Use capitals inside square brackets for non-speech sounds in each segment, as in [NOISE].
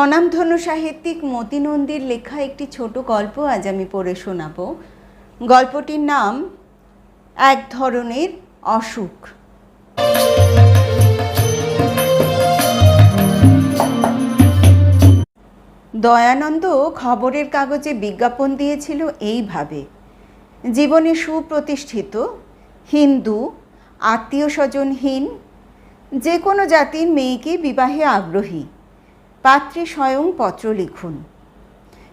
স্বনামধন্য সাহিত্যিক মতি নন্দীর লেখা একটি ছোট গল্প আজ আমি পড়ে শোনাব। গল্পটির নাম, এক ধরনের অসুখ। দয়ানন্দ খবরের কাগজে বিজ্ঞাপন দিয়েছিল এইভাবে। জীবনে সুপ্রতিষ্ঠিত, হিন্দু, আত্মীয় স্বজনহীন, যে কোনো জাতির মেয়েকে বিবাহে আগ্রহী। পাত্রী স্বয়ং পত্র লিখুন।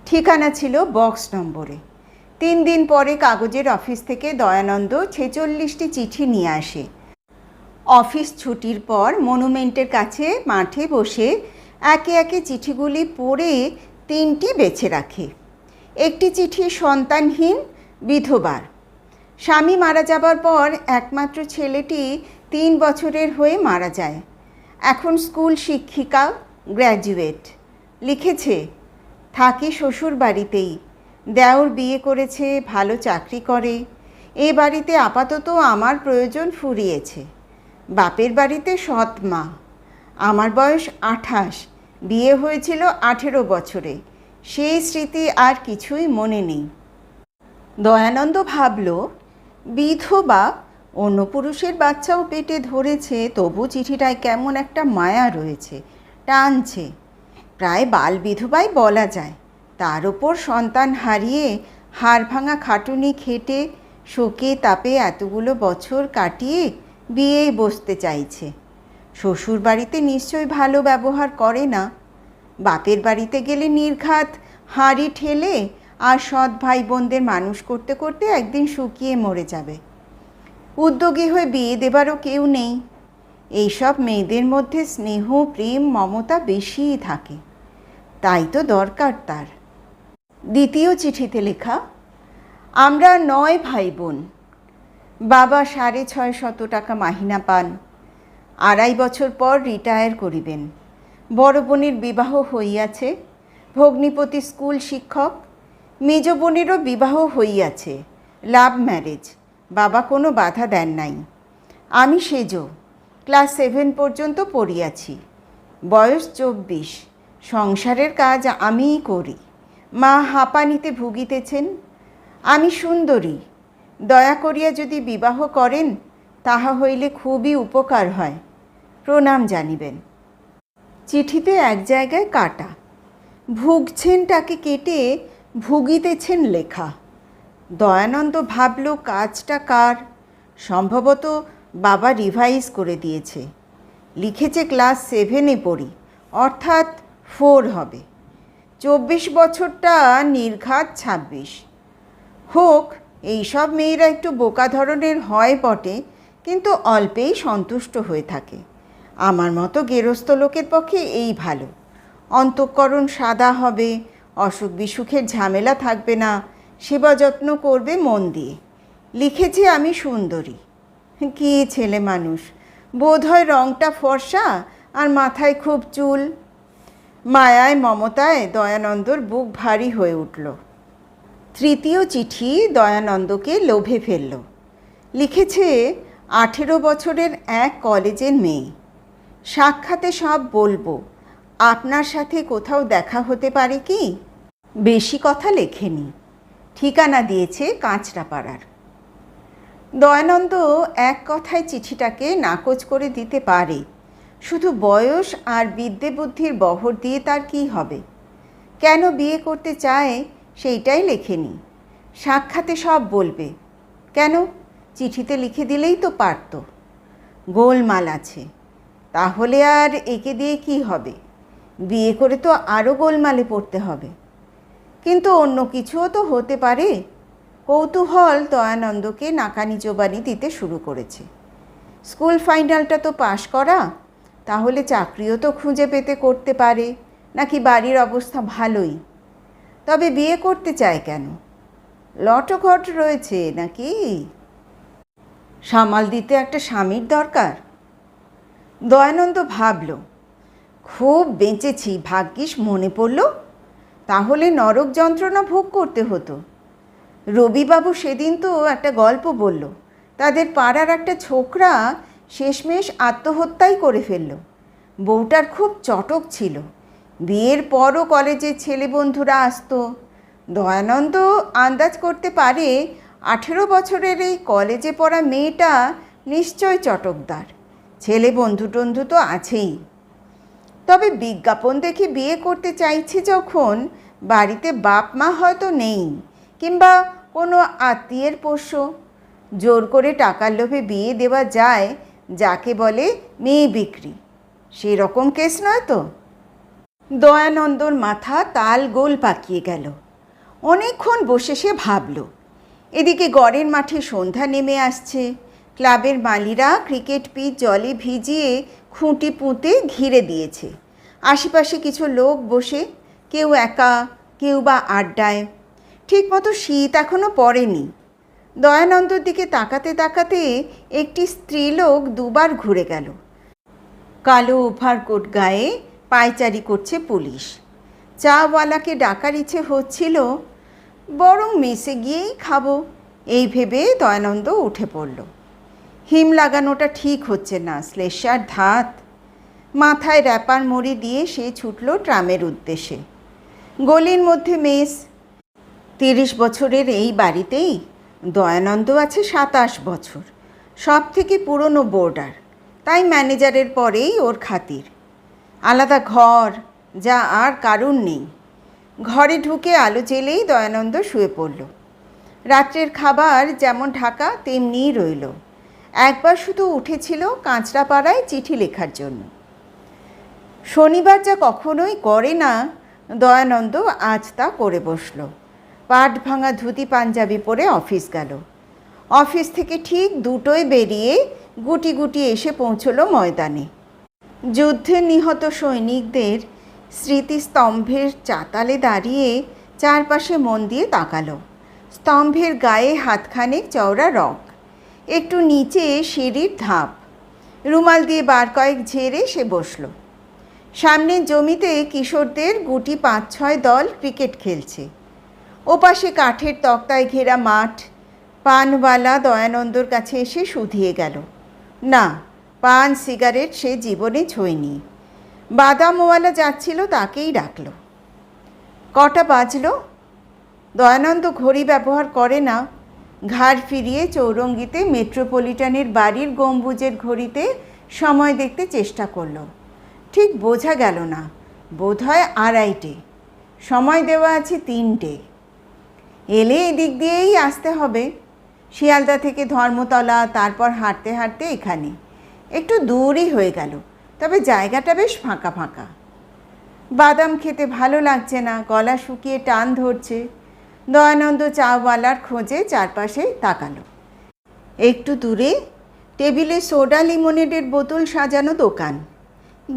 ঠিকানা ছিল বক্স নম্বরে। তিন দিন পরে কাগজের অফিস থেকে দয়ানন্দ ছেচল্লিশটি চিঠি নিয়ে আসে। অফিস ছুটির পর মনুমেন্টের কাছে মাঠে বসে একে একে চিঠিগুলি পড়ে তিনটি বেছে রাখে। একটি চিঠি সন্তানহীন, বিধবার। স্বামী মারা যাবার পর একমাত্র ছেলেটি তিন বছরের হয়ে মারা যায়। এখন স্কুল শিক্ষিকা গ্র্যাজুয়েট। লিখেছে, থাকি শ্বশুর বাড়িতেই। দেওর বিয়ে করেছে, ভালো চাকরি করে। এ বাড়িতে আপাতত আমার প্রয়োজন ফুরিয়েছে। বাপের বাড়িতে সৎ মা। আমার বয়স আঠাশ। বিয়ে হয়েছিল আঠেরো বছরে। সেই স্মৃতি আর কিছুই মনে নেই। দয়ানন্দ ভাবল, বিধবা অন্য পুরুষের বাচ্চাও পেটে ধরেছে, তবু চিঠিটায় কেমন একটা মায়া রয়েছে। টানছে প্রায় বাল বিধবাই বলা যায়, তার ওপর সন্তান হারিয়ে হাড় ভাঙা খাটুনি খেটে, শোকে তাপে এতগুলো বছর কাটিয়ে বিয়ে বসতে চাইছে। শ্বশুর বাড়িতে নিশ্চয়ই ভালো ব্যবহার করে না। বাপের বাড়িতে গেলে নির্ঘাত হাঁড়ি ঠেলে আর সৎ ভাই বোনদের মানুষ করতে করতে একদিন শুকিয়ে মরে যাবে। উদ্যোগী হয়ে বিয়ে দেবারও কেউ নেই। এইসব মেয়েদের মধ্যে স্নেহ, প্রেম, মমতা বেশিই থাকে। তাই তো দরকার তার। দ্বিতীয় চিঠিতে লেখা, আমরা নয় ভাই বোন বাবা সাড়ে ছয় শত টাকা মাহিনা পান। আড়াই বছর পর রিটায়ার করিবেন। বড় বোনের বিবাহ হইয়াছে। ভগ্নিপতি স্কুল শিক্ষক। মেজ বোনেরও বিবাহ হইয়াছে। Love marriage. বাবা কোনো বাধা দেন নাই। আমি সেজ। ক্লাস সেভেন পর্যন্ত পড়িয়াছি। বয়স চব্বিশ। সংসারের কাজ আমিই করি। মা হাঁপানিতে ভুগিতেছেন। আমি সুন্দরী। দয়া করিয়া যদি বিবাহ করেন, তাহা হইলে খুবই উপকার হয়। প্রণাম জানিবেন। চিঠিতে এক জায়গায় কাটা। ভুগছেনটাকে কেটে ভুগিতেছেন লেখা। দয়ানন্দ ভাবল, কাজটা কার? সম্ভবত বাবা রিভাইজ করে দিয়েছে। লিখেছে ক্লাস সেভেনে পড়ি, অর্থাৎ ফোর হবে। চব্বিশ বছরটা নির্ঘাত ছাব্বিশ। হোক, এইসব মেয়েরা একটু বোকা ধরনের হয় বটে, কিন্তু অল্পেই সন্তুষ্ট হয়ে থাকে। আমার মতো গেরস্থ লোকের পক্ষে এই ভালো। অন্তঃকরণ সাদা হবে, অসুখ বিসুখের ঝামেলা থাকবে না, সেবা যত্ন করবে মন দিয়ে। লিখেছি আমি সুন্দরী। কি ছেলে মানুষ? বোধ হয় রঙটা ফর্সা আর মাথায় খুব চুল। মায়ায়, মমতায় দয়ানন্দর বুক ভারী হয়ে উঠল। তৃতীয় চিঠি দয়ানন্দকে লোভে ফেলল। লিখেছে, আঠেরো বছরের এক কলেজের মেয়ে। সাক্ষাতে সব বলব। আপনার সাথে কোথাও দেখা হতে পারে কি? বেশি কথা লেখেনি। ঠিকানা দিয়েছে কাঁচরাপাড়ার। দয়ানন্দ এক কথায় চিঠিটাকে নাকচ করে দিতে পারে। শুধু বয়স আর বিদ্যে বুদ্ধির বহর দিয়ে তার কি হবে? কেন বিয়ে করতে চায় সেইটাই লেখেনি। সাক্ষাতে সব বলবে। কেন? চিঠিতে লিখে দিলেই তো পারত। গোলমাল আছে। তাহলে আর একে দিয়ে কি হবে? বিয়ে করে তো আরও গোলমালে পড়তে হবে। কিন্তু অন্য কিছুও তো হতে পারে। কৌতূহল দয়ানন্দকে নাকানি জোবানি দিতে শুরু করেছে। স্কুল ফাইনালটা তো পাশ করা, তাহলে চাকরিও তো খুঁজে পেতে করতে পারে, নাকি বাড়ির অবস্থা ভালোই? তবে বিয়ে করতে চায় কেন? লটঘট রয়েছে নাকি? সামাল দিতে একটা স্বামীর দরকার? দয়ানন্দ ভাবল, খুব বেঁচেছি, ভাগ্যিস মনে পড়ল, তাহলে নরক যন্ত্রণা ভোগ করতে হতো। রবিবাবু সেদিন তো একটা গল্প বলল। তাদের পাড়ার একটা ছোকরা শেষমেশ আত্মহত্যাই করে ফেলল। বউটার খুব চটক ছিল। বিয়ের পরও কলেজের ছেলে বন্ধুরা আসতো। দয়ানন্দ আন্দাজ করতে পারে আঠেরো বছরের এই কলেজে পড়া মেয়েটা নিশ্চয় চটকদার। ছেলে বন্ধু টন্ধু তো আছেই। তবে বিজ্ঞাপন দেখে বিয়ে করতে চাইছে যখন বাড়িতে বাপ মা হয়তো নেই, কিংবা কোনো আত্মীয়ের পোষ্য। জোর করে টাকার লোভে বিয়ে দেওয়া যায়, যাকে বলে মেয়ে বিক্রি। সেই রকম কেস নয় তো? দয়ানন্দর মাথা তাল গোল পাকিয়ে গেল। অনেকক্ষণ বসে সে ভাবল, এদিকে গড়ের মাঠে সন্ধ্যা নেমে আসছে। ক্লাবের মালিরা ক্রিকেট পিচ জলে ভিজিয়ে খুঁটি পুঁতে ঘিরে দিয়েছে। আশেপাশে কিছু লোক বসে, কেউ একা, কেউ বা আড্ডায়। ঠিকমতো শীত এখনও পড়েনি। দয়ানন্দর দিকে তাকাতে তাকাতে একটি স্ত্রীলোক দুবার ঘুরে গেল। কালো ওভারকোট গায়ে পায়চারি করছে পুলিশ। চাওয়ালাকে ডাকার ইচ্ছে হচ্ছিল, বরং মেসে গিয়েই খাব। এই ভেবে দয়ানন্দ উঠে পড়ল। হিম লাগানোটা ঠিক হচ্ছে না শ্লেষার ধাত। মাথায় র্যাপার মুড়ি দিয়ে সে ছুটল ট্রামের উদ্দেশ্যে। গলির মধ্যে মেস তিরিশ বছরের এই বাড়িতেই দয়ানন্দ আছে সাতাশ বছর সব থেকে পুরনো বোর্ডার, তাই ম্যানেজারের পরেই ওর খাতির। আলাদা ঘর, যা আর কারুর নেই। ঘরে ঢুকে আলো জেলেই দয়ানন্দ শুয়ে পড়ল। রাত্রের খাবার যেমন ঢাকা, তেমনিই রইল। একবার শুধু উঠেছিল কাঁচরাপাড়ায় চিঠি লেখার জন্য। শনিবার যা কখনোই করে না, দয়ানন্দ আজ তা করে বসল। পাট ভাঙা ধুতি পাঞ্জাবি পরে অফিস গেল। অফিস থেকে ঠিক দুটোই বেরিয়ে গুটি গুটি এসে পৌঁছলো ময়দানে। যুদ্ধে নিহত সৈনিকদের স্মৃতিস্তম্ভের চাতালে দাঁড়িয়ে চারপাশে মন দিয়ে তাকালো। স্তম্ভের গায়ে হাতখানেক চওড়া রক, একটু নিচে সিঁড়ির ধাপ, রুমাল দিয়ে বার কয়েক ঝেড়ে সে বসল। সামনের জমিতে কিশোরদের গুটি পাঁচ ছয় দল ক্রিকেট খেলছে। ওপাশে কাঠের তক্তায় ঘেরা মাঠ। পানওয়ালা দয়ানন্দর কাছে এসে শুধিয়ে গেল। না, পান, সিগারেট সে জীবনে ছোঁয়নি। বাদামওয়ালা যাচ্ছিল তাকেই ডাকলো। কটা বাজলো? দয়ানন্দ ঘড়ি ব্যবহার করে না। ঘাড় ফিরিয়ে চৌরঙ্গিতে মেট্রোপলিটনের বাড়ির গম্বুজের ঘড়িতে সময় দেখতে চেষ্টা করল। ঠিক বোঝা গেল না। বোধহয় আড়াইটে। সময় দেওয়া আছে তিনটে। এলে এদিক দিয়েই আসতে হবে। শিয়ালদা থেকে ধর্মতলা, তারপর হাঁটতে হাঁটতে এখানে। একটু দূরই হয়ে গেল, তবে জায়গাটা বেশ ফাঁকা ফাঁকা। বাদাম খেতে ভালো লাগছে না, গলা শুকিয়ে টান ধরছে। দয়ানন্দ চাওয়ালার খোঁজে চারপাশে তাকালো। একটু দূরে টেবিলে সোডা লিমোনেডের বোতল সাজানো দোকান।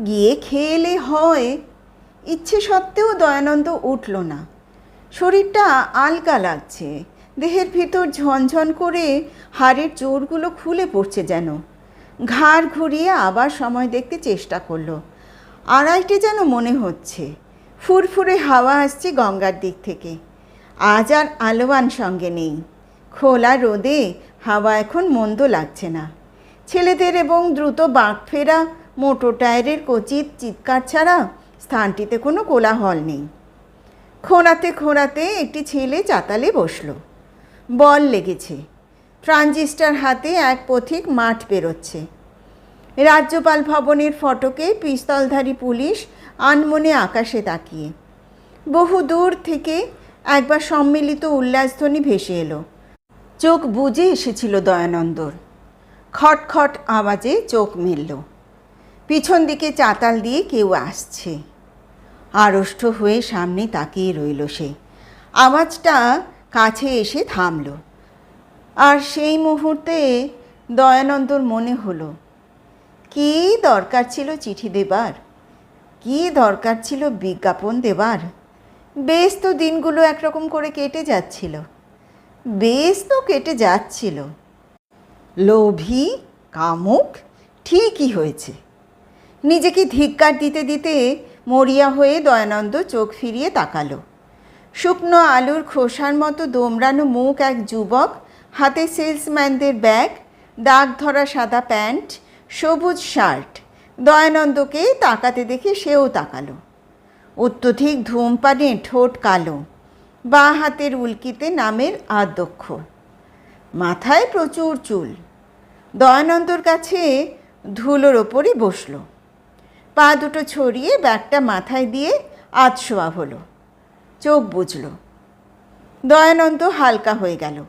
গিয়ে খেয়ে এলে হয়। ইচ্ছে সত্ত্বেও দয়ানন্দ উঠল না। শরীরটা আলগা লাগছে। দেহের ভিতর ঝনঝন করে হাড়ের জোরগুলো খুলে পড়ছে যেন। ঘাড় ঘুরিয়ে আবার সময় দেখতে চেষ্টা করল। আড়াইটে যেন মনে হচ্ছে, ফুরফুরে হাওয়া আসছে গঙ্গার দিক থেকে। আজ আর আলোয়ান সঙ্গে নেই। খোলা রোদে হাওয়া এখন মন্দ লাগছে না। ছেলেদের এবং দ্রুত বাঁক ফেরা, মোটর টায়ারের কচিত চিৎকার ছাড়া স্থানটিতে কোনো কোলাহল নেই। খোঁড়াতে খোঁড়াতে একটি ছেলে চাতালে বসল। বল লেগেছে। ট্রানজিস্টার হাতে এক পথিক মাঠ বেরোচ্ছে রাজ্যপাল ভবনের ফটকে পিস্তলধারী পুলিশ আনমনে আকাশে তাকিয়ে। বহু দূর থেকে একবার সম্মিলিত উল্লাসধ্বনি ভেসে এলো। চোখ বুজে এসেছিল দয়ানন্দর। খটখট আওয়াজে চোখ মেলল। পিছন দিকে চাতাল দিয়ে কেউ আসছে। আড়ষ্ট হয়ে সামনে তাকিয়ে রইল সে। আওয়াজটা কাছে এসে থামল। আর সেই মুহূর্তে দয়ানন্দর মনে হলো, কী দরকার ছিল চিঠি দেবার? কী দরকার ছিল বিজ্ঞাপন দেবার? বেশ তো দিনগুলো একরকম করে কেটে যাচ্ছিল, বেশ তো কেটে যাচ্ছিল। লোভী, কামুক, ঠিকই হয়েছে। নিজেকে ধিক্কার দিতে দিতে মরিয়া হয়ে দয়ানন্দ চোখ ফিরিয়ে তাকালো। শুকনো আলুর খোসার মতো দোমড়ানো মুখ এক যুবক, হাতে সেলসম্যানদের ব্যাগ, দাগ ধরা সাদা প্যান্ট, সবুজ শার্ট। দয়ানন্দকে তাকাতে দেখে সেও তাকালো। অত্যধিক ধূমপানে ঠোঁট কালো, বাঁ হাতের উল্কিতে নামের আধ্যক্ষ মাথায় প্রচুর চুল। দয়ানন্দর কাছে ধুলোর ওপরই বসল। পা দুটো ছড়িয়ে ব্যাগটা মাথায় দিয়ে আধশোয়া হলো। চোখ বুঝল দয়ানন্দ হালকা হয়ে গেল।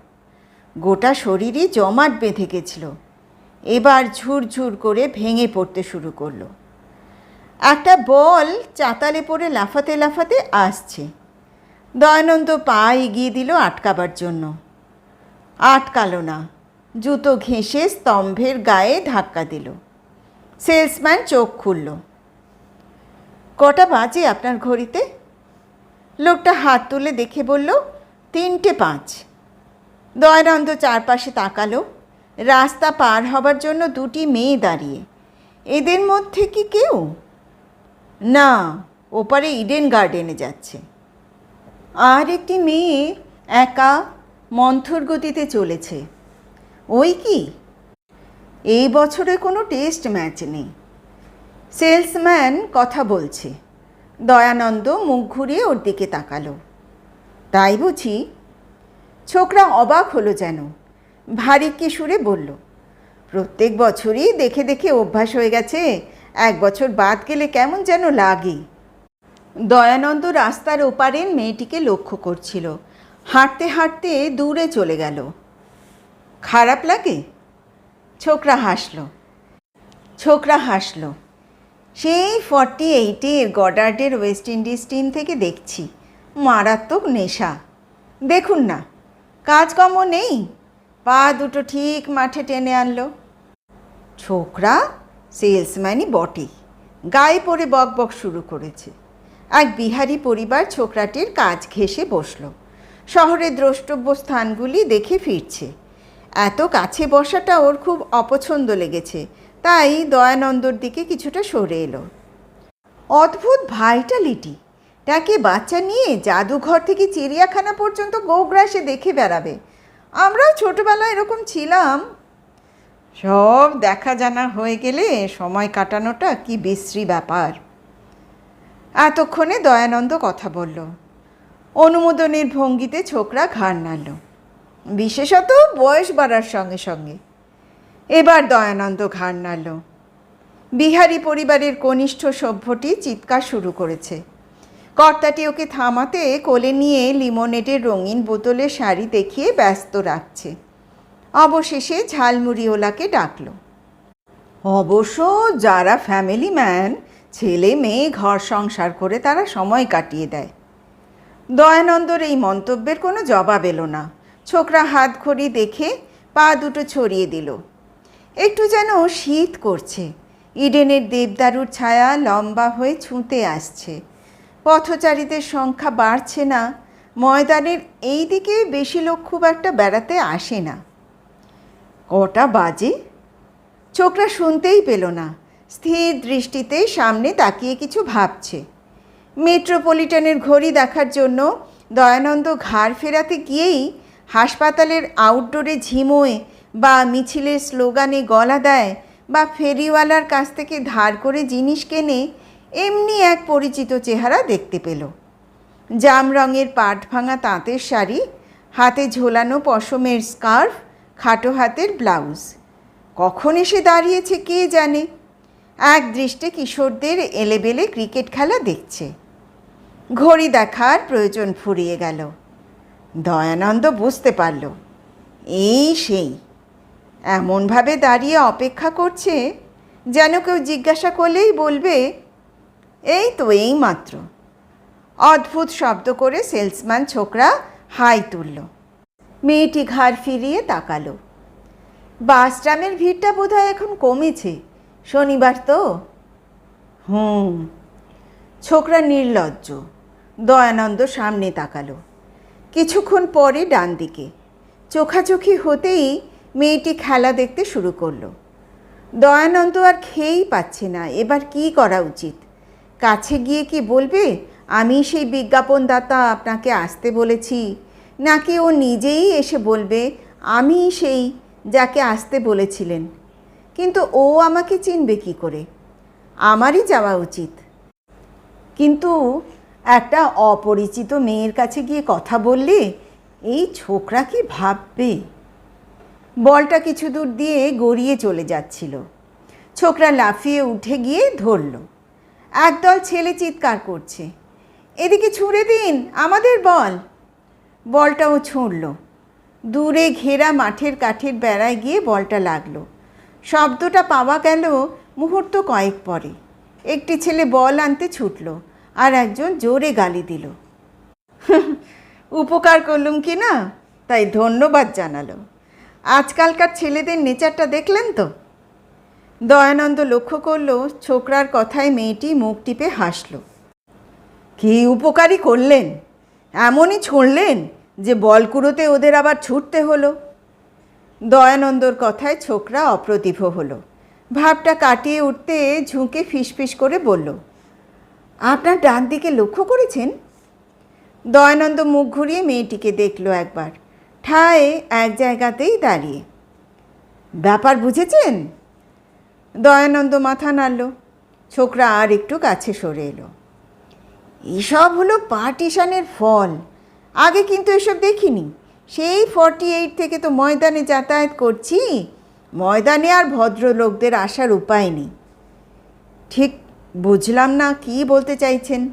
গোটা শরীরই জমাট বেঁধে গেছিল। এবার ঝুরঝুর করে ভেঙে পড়তে শুরু করল। একটা বল চাতালে পড়ে লাফাতে লাফাতে আসছে। দয়ানন্দ পা এগিয়ে দিল আটকাবার জন্য। আটকালো না। জুতো ঘেঁষে স্তম্ভের গায়ে ধাক্কা দিল। সেলসম্যান চোখ খুলল। কটা বাজে আপনার ঘড়িতে? লোকটা হাত তুলে দেখে বলল, তিনটে পাঁচ। দয়ানন্দ চারপাশে তাকালো। রাস্তা পার হবার জন্য দুটি মেয়ে দাঁড়িয়ে। এদের মধ্যে কি কেউ? না, ওপারে ইডেন গার্ডেনে যাচ্ছে। আর একটি মেয়ে একা মন্থর গতিতে চলেছে। ওই কি? এই বছরে কোনো টেস্ট ম্যাচ নেই। সেলসম্যান কথা বলছে। দয়ানন্দ মুখ ঘুরিয়ে ওর দিকে তাকালো। তাই বুঝি? ছোকরা অবাক হলো যেন। ভারী সুরে বলল, প্রত্যেক বছরই দেখে দেখে অভ্যাস হয়ে গেছে। এক বছর বাদ গেলে কেমন যেন লাগে। দয়ানন্দ রাস্তার ওপারের মেয়েটিকে লক্ষ্য করছিল। হাঁটতে হাঁটতে দূরে চলে গেল। খারাপ লাগে? ছোকরা হাসল। ছোকরা হাসল সেই ফর্টি এইটের গডার্ডের ওয়েস্ট ইন্ডিজ টিম থেকে দেখছি। মারাত্মক নেশা। দেখুন না, কাজকর্ম নেই। পা দুটো ঠিক মাঠে টেনে আনলো। ছোকরা সেলসম্যানই বটে। গায়ে পড়ে বক বক শুরু করেছে। এক বিহারি পরিবার ছোকরাটির কাজ ঘেঁষে বসল। শহরের দ্রষ্টব্য স্থানগুলি দেখে ফিরছে। এত কাছে বসাটা ওর খুব অপছন্দ লেগেছে। তাই দয়ানন্দর দিকে কিছুটা সরে এলো। অদ্ভুত ভাইটালিটি। তাকে বাচ্চা নিয়ে জাদুঘর থেকে চিড়িয়াখানা পর্যন্ত গোগ্রাসে দেখে বেড়াবে। আমরাও ছোটোবেলায় এরকম ছিলাম। সব দেখা জানা হয়ে গেলে সময় কাটানোটা কি বিশ্রী ব্যাপার। এতক্ষণে দয়ানন্দ কথা বলল। অনুমোদনের ভঙ্গিতে ছোকরা ঘাড় নাড়ল। বিশেষত বয়স বাড়ার সঙ্গে সঙ্গে। এবার দয়ানন্দ ঘাড় নাড়ল। বিহারি পরিবারের কনিষ্ঠ সভ্যটি চিৎকার শুরু করেছে। কর্তাটি ওকে থামাতে কোলে নিয়ে লিমোনেডের রঙিন বোতলে শাড়ি দেখিয়ে ব্যস্ত রাখছে। অবশেষে ঝালমুড়িওয়ালাকে ডাকল। অবশ্য যারা ফ্যামিলি ম্যান, ছেলে মেয়ে, ঘর সংসার করে তারা সময় কাটিয়ে দেয়। দয়ানন্দর এই মন্তব্যের কোনো জবাব এলো না। ছোকরা হাত ঘড়ি দেখে পা দুটো ছড়িয়ে দিল। একটু যেন শীত করছে। ইডেনের দেবদারুর ছায়া লম্বা হয়ে ছুঁতে আসছে। পথচারীদের সংখ্যা বাড়ছে না, ময়দানের এই দিকে বেশি লোক খুব একটা বেড়াতে আসে না। কটা বাজে? ছোকরা শুনতেই পেল না। স্থির দৃষ্টিতে সামনে তাকিয়ে কিছু ভাবছে। মেট্রোপলিটনের ঘড়ি দেখার জন্য দয়ানন্দ ঘাড় ফেরাতে গিয়েই হাসপাতালের আউটডোরে ঝিমোয় বা মিছিলের স্লোগানে গলা দেয় বা ফেরিওয়ালার কাছ থেকে ধার করে জিনিস কেনে, এমনি এক পরিচিত চেহারা দেখতে পেল। জাম রঙের পাট ভাঙা তাঁতের শাড়ি, হাতে ঝোলানো পশমের স্কার্ফ, খাটো হাতের ব্লাউজ। কখন এসে দাঁড়িয়েছে কে জানে? এক দৃষ্টে কিশোরদের এলেবেলে ক্রিকেট খেলা দেখছে। ঘড়ি দেখার প্রয়োজন ফুরিয়ে গেল। দয়ানন্দ বুঝতে পারল, এই সেই। এমনভাবে দাঁড়িয়ে অপেক্ষা করছে যেন কেউ জিজ্ঞাসা করলেই বলবে, এই তো এই মাত্র। অদ্ভুত শব্দ করে সেলসম্যান ছোকরা হাই তুলল। মেয়েটি ঘাড় ফিরিয়ে তাকালো। বাস ট্রামের ভিড়টা বোধহয় এখন কমেছে, শনিবার তো। হুম। ছোকরা নির্লজ্জ, দয়ানন্দ সামনে তাকালো। কিছুক্ষণ পরে ডান দিকে চোখাচোখি হতেই মেয়েটি খেলা দেখতে শুরু করল। দয়ানন্দ আর খেয়েই পাচ্ছে না, এবার কি করা উচিত? কাছে গিয়ে কি বলবে, আমি সেই বিজ্ঞাপনদাতা আপনাকে আসতে বলেছি। নাকি ও নিজেই এসে বলবে, আমি সেই যাকে আসতে বলেছিলেন। কিন্তু ও আমাকে চিনবে কি করে? আমারই যাওয়া উচিত। কিন্তু একটা অপরিচিত মেয়ের কাছে গিয়ে কথা বললে, এই ছোকরা কি ভাববে? বলটা কিছু দূর দিয়ে গড়িয়ে চলে যাচ্ছিল। ছোকরা লাফিয়ে উঠে গিয়ে ধরল। একদল ছেলে চিৎকার করছে, এদিকে ছুঁড়ে দিন, আমাদের বল। বলটাও ছুঁড়ল। দূরে ঘেরা মাঠের কাঠের বেড়ায় গিয়ে বলটা লাগল, শব্দটা পাওয়া গেল মুহূর্ত কয়েক পরে। একটি ছেলে বল আনতে ছুটল আর একজন জোরে গালি দিল। [LAUGHS] উপকার করলুম কি না? তাই ধন্যবাদ জানালো। আজকালকার ছেলেদের নেচারটা দেখলেন তো? দয়ানন্দ লক্ষ্য করল ছোকরার কথায় মেয়েটি মুখ টিপে হাসল। কী উপকারী করলেন? এমনই ছুঁড়লেন যে বল কুড়োতে ওদের আবার ছুটতে হলো। দয়ানন্দর কথায় ছোকরা অপ্রতিভ হলো। ভাবটা কাটিয়ে উঠতে ঝুঁকে ফিসফিস করে বলল, আপনার ডান দিকে লক্ষ্য করেছেন? দয়ানন্দ মুখ ঘুরিয়ে মেয়েটিকে দেখল একবার। ঠায় এক জায়গাতেই দাঁড়িয়ে। ব্যাপার বুঝেছেন? দয়ানন্দ মাথা নাড়ল। ছোকরা আর একটু কাছে সরে এলো। এসব হলো পার্টিশানের ফল। আগে কিন্তু এসব দেখিনি। সেই ফর্টি এইট থেকে তো ময়দানে যাতায়াত করছি। ময়দানে আর ভদ্রলোকদের আসার উপায় নেই। ঠিক বুঝলাম না কি বলতে চাইছেন।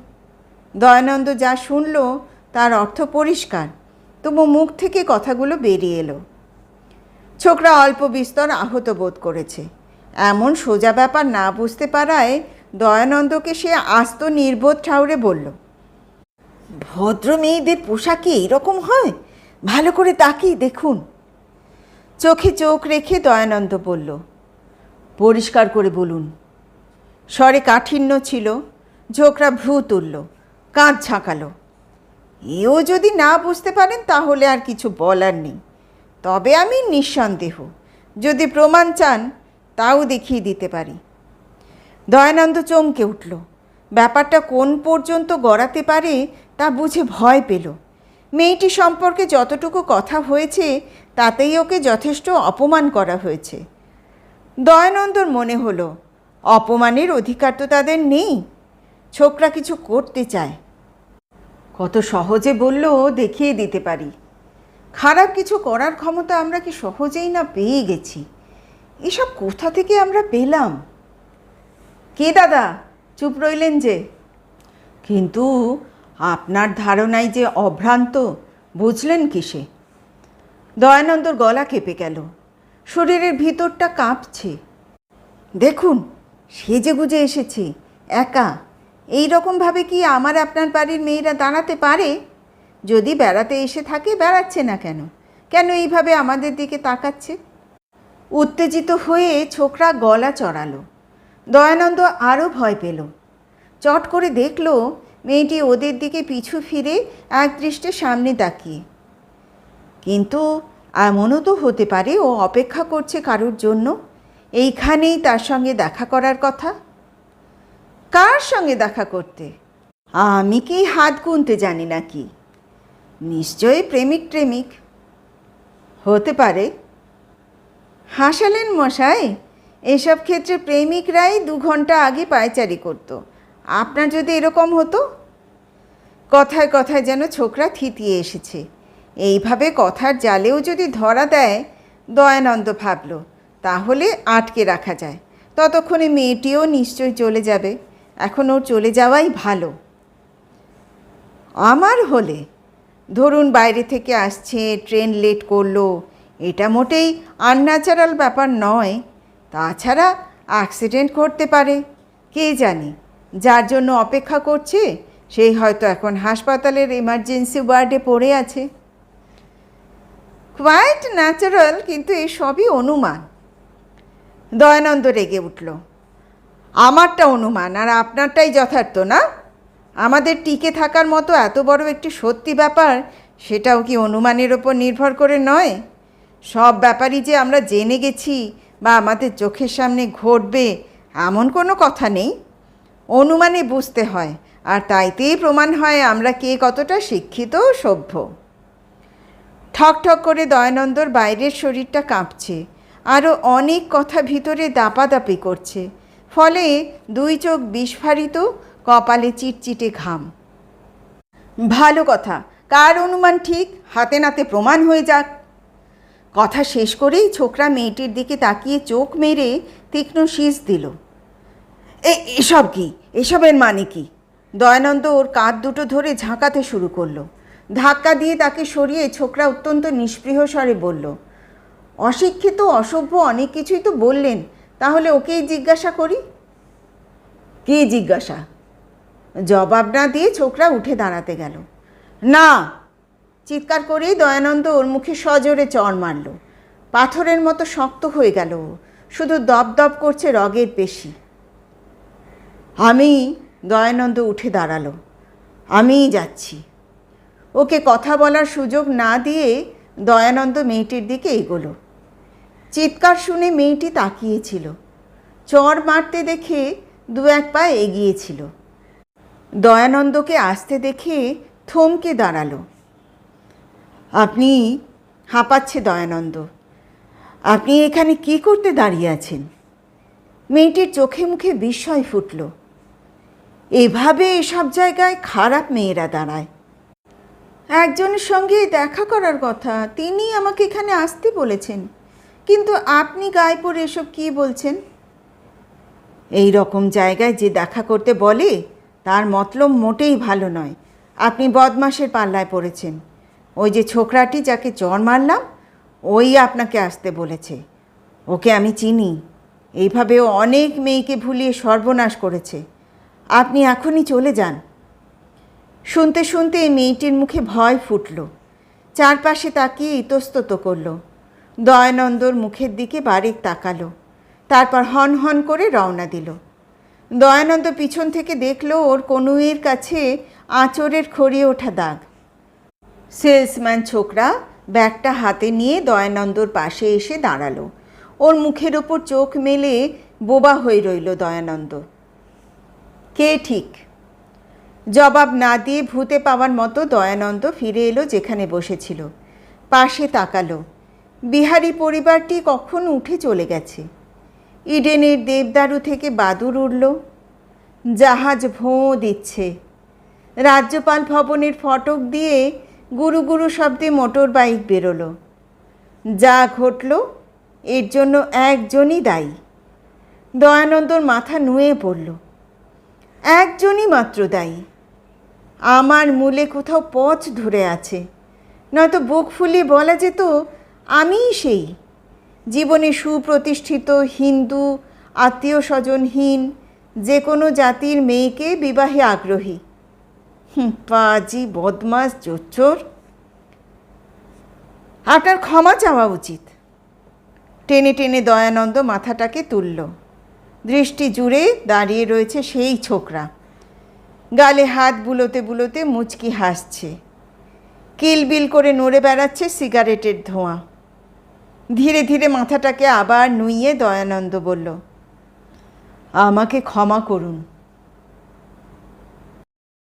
দয়ানন্দ যা শুনল তার অর্থ পরিষ্কার। তবু মুখ থেকে কথাগুলো বেরিয়ে এলো। ছোকরা অল্প বিস্তর আহত বোধ করেছে। এমন সোজা ব্যাপার না বুঝতে পারায় দয়ানন্দকে সে আস্ত নির্বোধ ঠাউরে বলল, ভদ্র মেয়েদের পোশাকে এরকম হয়? ভালো করে তাকিয়ে দেখুন। চোখে চোখ রেখে দয়ানন্দ বলল, পরিষ্কার করে বলুন। স্বরে কাঠিন্য ছিল, ঝোকরা ভ্রু তুলল, কাঁধ ঝাঁকালো। এও যদি না বুঝতে পারেন, তাহলে আর কিছু বলার নেই। তবে আমি নিঃসন্দেহ, যদি প্রমাণ চান, তাও দেখিয়ে দিতে পারি। দয়ানন্দ চমকে উঠল। ব্যাপারটা কোন পর্যন্ত গড়াতে পারে, তা বুঝে ভয় পেল। মেয়েটি সম্পর্কে যতটুকু কথা হয়েছে, তাতেই ওকে যথেষ্ট অপমান করা হয়েছে। দয়ানন্দর মনে হলো, অপমানের অধিকার তো তাদের নেই। ছোকরা কিছু করতে চায়। কত সহজে বলল দেখিয়ে দিতে পারি। খারাপ কিছু করার ক্ষমতা আমরা কি সহজেই না পেয়ে গেছি? এসব কোথা থেকে আমরা পেলাম? কে দাদা? চুপ রইলেন যে। কিন্তু আপনার ধারণায় যে অভ্রান্ত, বুঝলেন কিসে? দয়ানন্দর গলা কেঁপে গেল। শরীরের ভিতরটা কাঁপছে। দেখুন সেজে গুজে এসেছে, একা। এই রকমভাবে কি আমার আপনার বাড়ির মেয়েরা দাঁড়াতে পারে? যদি বেড়াতে এসে থাকে, বেড়াচ্ছে না কেন? কেন এইভাবে আমাদের দিকে তাকাচ্ছে? উত্তেজিত হয়ে ছোকরা গলা চড়ালো। দয়ানন্দ আরও ভয় পেল। চট করে দেখল মেয়েটি ওদের দিকে পিছু ফিরে এক দৃষ্টে সামনে তাকিয়ে। কিন্তু এমনও তো হতে পারে ও অপেক্ষা করছে কারুর জন্য। এইখানেই তার সঙ্গে দেখা করার কথা। কার সঙ্গে দেখা করতে? আমি কি হাত গুনতে জানি না কি নিশ্চয়ই প্রেমিক প্রেমিক। হতে পারে। হাসালেন মশাই, এসব ক্ষেত্রে প্রেমিকরাই দু ঘণ্টা আগে পায়চারি করতো। আপনার যদি এরকম হতো? কথায় কথায় যেন ছোকরা থিতিয়ে এসেছে। এইভাবে কথার জালেও যদি ধরা দেয়, দয়ানন্দ ভাবল, তাহলে আটকে রাখা যায়। ততক্ষণে মেয়েটিও নিশ্চয়ই চলে যাবে। এখন ওর চলে যাওয়াই ভালো। আমার হলে? ধরুন বাইরে থেকে আসছে, ট্রেন লেট করল। এটা মোটেই আনন্যাচারাল ব্যাপার নয়। তাছাড়া অ্যাক্সিডেন্ট করতে পারে। কে জানে? যার জন্য অপেক্ষা করছে সেই হয়তো এখন হাসপাতালের এমার্জেন্সি ওয়ার্ডে পড়ে আছে। কোয়াইট ন্যাচারাল কিন্তু এই সবই অনুমান। দয়ানন্দ রেগে উঠল। আমারটা অনুমান, আর আপনারটাই যথার্থ, না? আমাদের টিকে থাকার মতো এত বড় একটি সত্যি ব্যাপার, সেটাও কি অনুমানের ওপর নির্ভর করে নয়? সব ব্যাপারই যে আমরা জেনে গেছি বা আমাদের চোখের সামনে ঘটবে, এমন কোনো কথা নেই। অনুমানে বুঝতে হয়, আর তাইতেই প্রমাণ হয় আমরা কে কতটা শিক্ষিত সভ্য। ঠক ঠক করে দয়ানন্দর বাইরের শরীরটা কাঁপছে আরও অনেক কথা ভিতরে দাপাদাপি করছে ফলে দুই চোখ বিস্ফারিত, কপালে চিটচিটে ঘাম। ভালো কথা, কার অনুমান ঠিক? হাতে নাতে প্রমাণ হয়ে যাক। কথা শেষ করেই ছোকরা মেয়েটির দিকে তাকিয়ে চোখ মেরে তীক্ষ্ণ শীষ দিল। এ, এসব কি? এসবের মানে কি? দয়ানন্দ ওর কাঁধ দুটো ধরে ঝাঁকাতে শুরু করল। ধাক্কা দিয়ে তাকে সরিয়ে ছোকরা অত্যন্ত নিষ্পৃহ স্বরে বলল, অশিক্ষিত, অসভ্য অনেক কিছুই তো বললেন। তাহলে ওকেই জিজ্ঞাসা করি। কে জিজ্ঞাসা? জবাব না দিয়ে ছোকরা উঠে দাঁড়াতে গেল। না, চিৎকার করেই দয়ানন্দ ওর মুখে সজোরে চড় মারল। পাথরের মতো শক্ত হয়ে গেল। শুধু দপদপ করছে রগের পেশি। আমি, দয়ানন্দ উঠে দাঁড়াল। আমিই যাচ্ছি। ওকে কথা বলার সুযোগ না দিয়ে দয়ানন্দ মেয়েটির দিকে এগোলো। চিৎকার শুনে মেয়েটি তাকিয়েছিল। চর মারতে দেখে দু এক পা এগিয়েছিল। দয়ানন্দকে আসতে দেখে থমকে দাঁড়াল। আপনি হাঁপাচ্ছে দয়ানন্দ। আপনি এখানে কি করতে দাঁড়িয়ে আছেন? মেয়েটির চোখে মুখে বিস্ময় ফুটল। এভাবে এসব জায়গায় খারাপ মেয়েরা দাঁড়ায়। একজনের সঙ্গে দেখা করার কথা তিনি আমাকে এখানে আসতে বলেছেন। কিন্তু আপনি গায়ে পড়ে এসব কী বলছেন? এই রকম জায়গায় যে দেখা করতে বলে, তার মতলব মোটেই ভালো নয়। আপনি বদমাসের পাল্লায় পড়েছেন। ওই যে ছোকরাটি যাকে চর মারলাম, ওই আপনাকে আসতে বলেছে। ওকে আমি চিনি। এইভাবে ও অনেক মেয়েকে ভুলিয়ে সর্বনাশ করেছে। আপনি এখনই চলে যান। শুনতে শুনতে এই মেয়েটির মুখে ভয় ফুটল। চারপাশে তাকিয়ে ইতস্তত করল। দয়ানন্দর মুখের দিকে বারেক তাকালো। তারপর হন হন করে রওনা দিল। দয়ানন্দ পিছন থেকে দেখল ওর কনুয়ের কাছে আঁচড়ের খড়িয়ে ওঠা দাগ। সেলসম্যান ছোকরা ব্যাগটা হাতে নিয়ে দয়ানন্দর পাশে এসে দাঁড়াল। ওর মুখের ওপর চোখ মেলে বোবা হয়ে রইল দয়ানন্দ। কে ঠিক? জবাব না দিয়ে ভূতে পাওয়ার মতো দয়ানন্দ ফিরে এলো যেখানে বসেছিল। পাশে তাকালো। বিহারি পরিবারটি কখন উঠে চলে গেছে? ইডেনের দেবদারু থেকে বাদুর উড়ল। জাহাজ ভোঁ দিচ্ছে। রাজ্যপাল ভবনের ফটক দিয়ে গুরু গুরু শব্দে মোটর বাইক বেরোলো। যা ঘটল, এর জন্য একজনই দায়ী। দয়ানন্দর মাথা নুয়ে পড়ল। একজনই মাত্র দায়ী। আমার মূলে কোথাও পথ ধরে আছে। নয়তো বুক ফুলিয়ে বলা যেত আমিই সেই। জীবনে সুপ্রতিষ্ঠিত হিন্দু আত্মীয় স্বজনহীন যে কোনো জাতির মেয়েকে বিবাহে আগ্রহী। পাজি, বদমাস, জোচ্চোর। আপনার ক্ষমা চাওয়া উচিত। টেনে টেনে দয়ানন্দ মাথাটাকে তুলল। দৃষ্টি জুড়ে দাঁড়িয়ে রয়েছে সেই ছোকরা। গালে হাত বুলোতে বুলোতে মুচকি হাসছে। কিলবিল করে নড়ে বেড়াচ্ছে সিগারেটের ধোঁয়া। ধীরে ধীরে মাথাটাকে আবার নুইয়ে দয়ানন্দ বলল আমাকে ক্ষমা করুন।